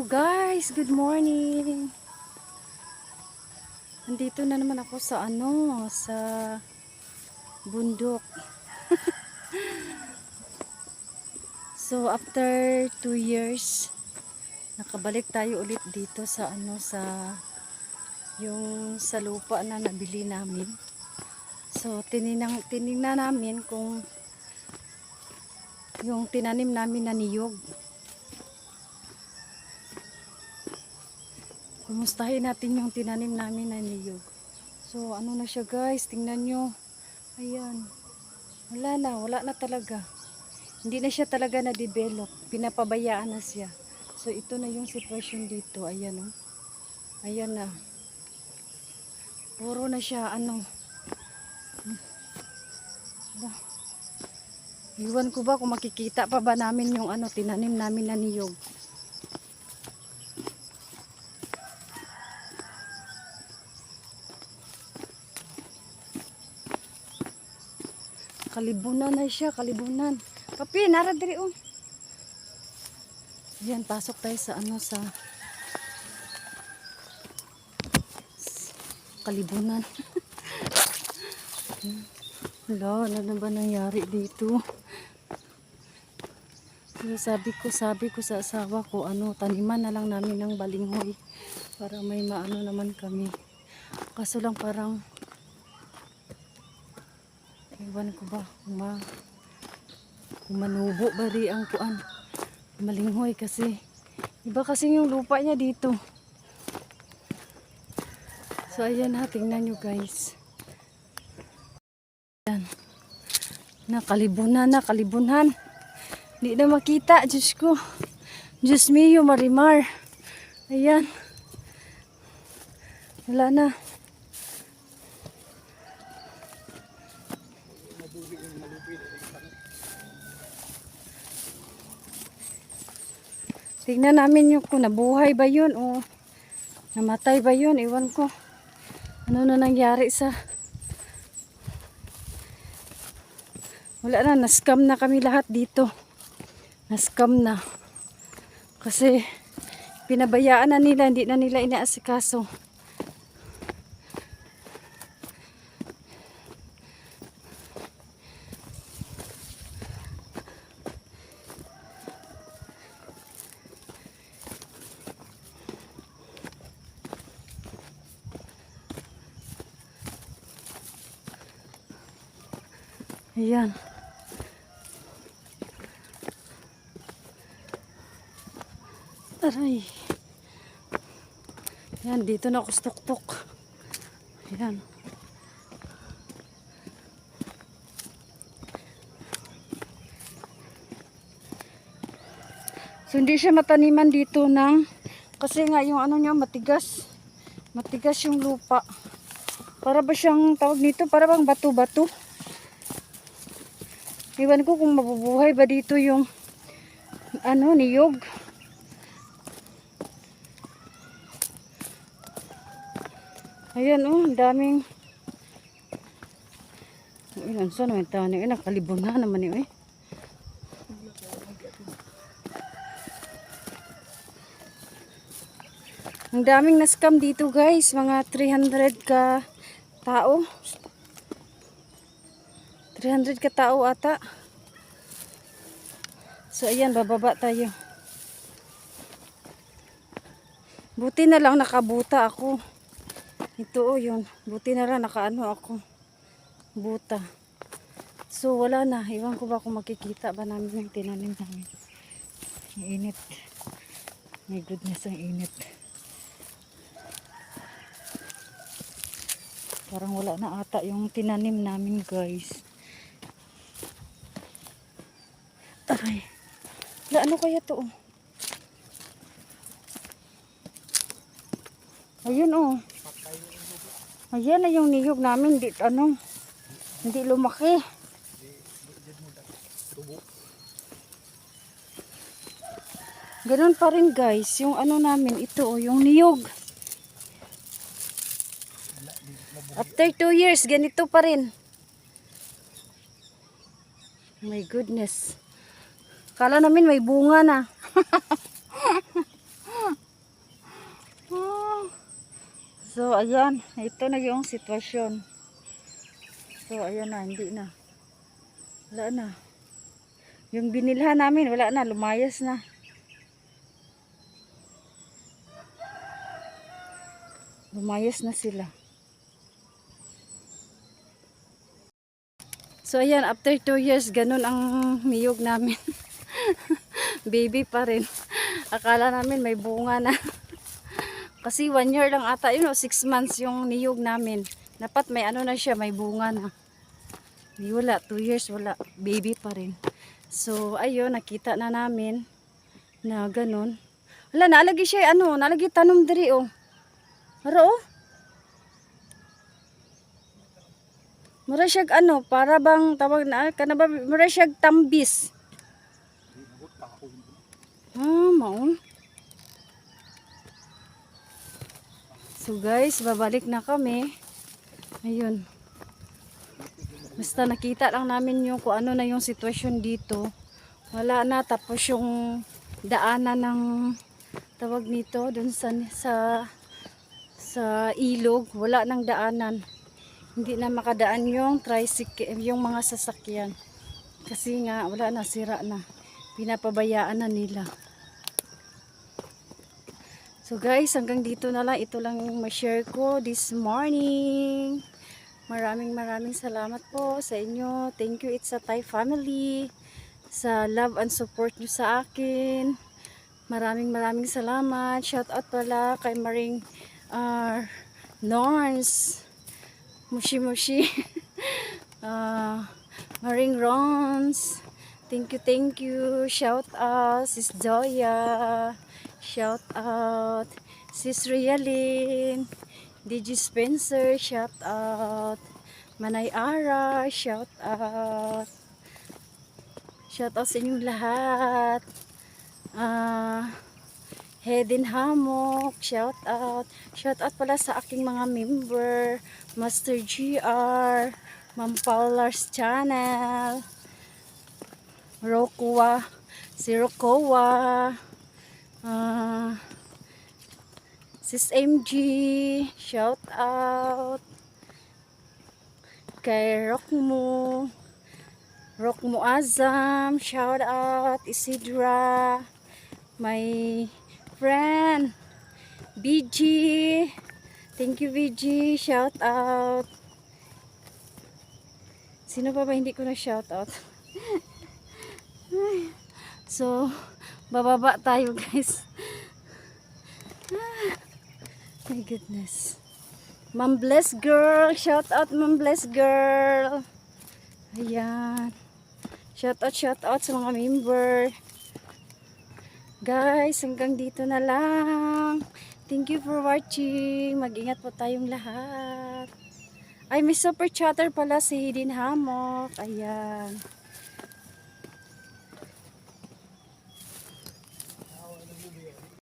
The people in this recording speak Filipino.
So guys, good morning. Nandito na naman ako sa ano, sa bundok. so after two years, nakabalik tayo ulit dito sa ano, sa yung sa lupa na nabili namin. So tininang, tinignan namin kung yung tinanim namin na niyog. Kumustahin natin yung tinanim namin na niyog. So, ano na siya guys, tingnan nyo. Ayan. Wala na, wala na talaga. Hindi na siya talaga na-develop. Pinapabayaan na siya. So, ito na yung sitwasyon dito. Ayan oh. Ayan na. Puro na siya, ano. Iwan ko ba kung makikita pa ba namin yung ano, tinanim namin na niyog. Kalibunan na siya, kalibunan. Kapi, nara diri oh. Yan, pasok tayo sa ano sa kalibunan. Wala, ano na ba nangyari dito? Sabi ko, sabi ko sa asawa ko, ano, taniman na lang namin ng balinghoy para may maano naman kami. Kaso lang parang Iwan ko ba? Ma, manubo ba ri ang kuan? Malinghoy kasi. Iba kasi yung lupa niya dito. So ayan ha tingnan nyo guys. Ayan. Nakalibunan na kalibunan. Hindi na makita Diyos ko. Diyos mio marimar. Ayan. Wala na Tignan namin yung kung nabuhay ba yun o namatay ba yun. Iwan ko. Ano na nangyari sa... Wala na, nascam na kami lahat dito. Nascam na. Kasi pinabayaan na nila, hindi na nila inaasikaso. Ayan. Aray. Ayan, dito na ako stuktok. Ayan. So, hindi siya mataniman dito ng kasi nga yung ano niya matigas. Matigas yung lupa. Para ba siyang tawag nito? Para bang bato-bato. Iwan ko kung mabubuhay ba dito yung ano, niyog. Ayan oh, daming Ilan sa naman tani eh, nakalibon na naman yun eh. Ang daming na-scam dito guys, mga 300 ka tao. 300 ka tao ata. So ayan, bababa tayo. Buti na lang nakabuta ako. Ito oh yun. Buti na lang nakaano ako. Buta. So wala na. Iwan ko ba kung makikita ba namin yung tinanim namin. Init. My goodness, ang init. Parang wala na ata yung tinanim namin guys. Aray. Na ano kaya to? Ayun oh. Ayan na yung niyog namin. Di, ano, hindi lumaki. Ganun pa rin guys. Yung ano namin, ito oh, yung niyog. After 2 years, ganito pa rin. My goodness. Kala namin may bunga na. so, ayan. Ito na yung sitwasyon. So, ayan na. Hindi na. Wala na. Yung binilhan namin, wala na. Lumayas na. Lumayas na sila. So, ayan. After 2 years, ganun ang niyog namin. Baby pa rin. Akala namin may bunga na. Kasi 1 year lang ata, yun o, 6 months yung niyog namin. Dapat may ano na siya, may bunga na. Di wala, 2 years wala, baby pa rin. So, ayun, nakita na namin na ganun. Wala, naalagi siya, ano, naalagi tanom diri, oh. Mara, oh. Mura siya, ano, para bang, tawag na, kana ba, mura siya tambis. Maon. So guys, babalik na kami. Ayun. Basta nakita lang namin yung kung ano na yung sitwasyon dito. Wala na tapos yung daanan ng tawag nito dun sa sa sa ilog, wala nang daanan. Hindi na makadaan yung tricycle, yung mga sasakyan. Kasi nga wala na sira na. Pinapabayaan na nila. So guys, hanggang dito na lang. Ito lang yung ma-share ko this morning. Maraming maraming salamat po sa inyo. Thank you, it's a Thai family. Sa love and support nyo sa akin. Maraming maraming salamat. Shout out pala kay Maring uh, Norns. Mushi Mushi. uh, Maring Rons. Thank you, thank you. Shout out, Sis Joya. Shout out, Sis Rialin. DJ Spencer, shout out. Manay Ara, shout out. Shout out sa inyong lahat. Ah, Hedin Hamok, shout out. Shout out pala sa aking mga member. Master GR, Ma'am Paula's channel. Rokwa, si Rokowa, ah, Sis MG, shout out, kay Rockmo, Rockmo Azam, shout out, Isidra, my friend, BG, thank you BG, shout out, sino pa ba hindi ko na shout out? So, bababa tayo guys. Ah, my goodness. Ma'am Bless Girl. Shout out Ma'am Bless Girl. Ayan. Shout out, shout out sa mga member. Guys, hanggang dito na lang. Thank you for watching. Mag-ingat po tayong lahat. Ay, may super chatter pala si Hidin Hamok. Ayan.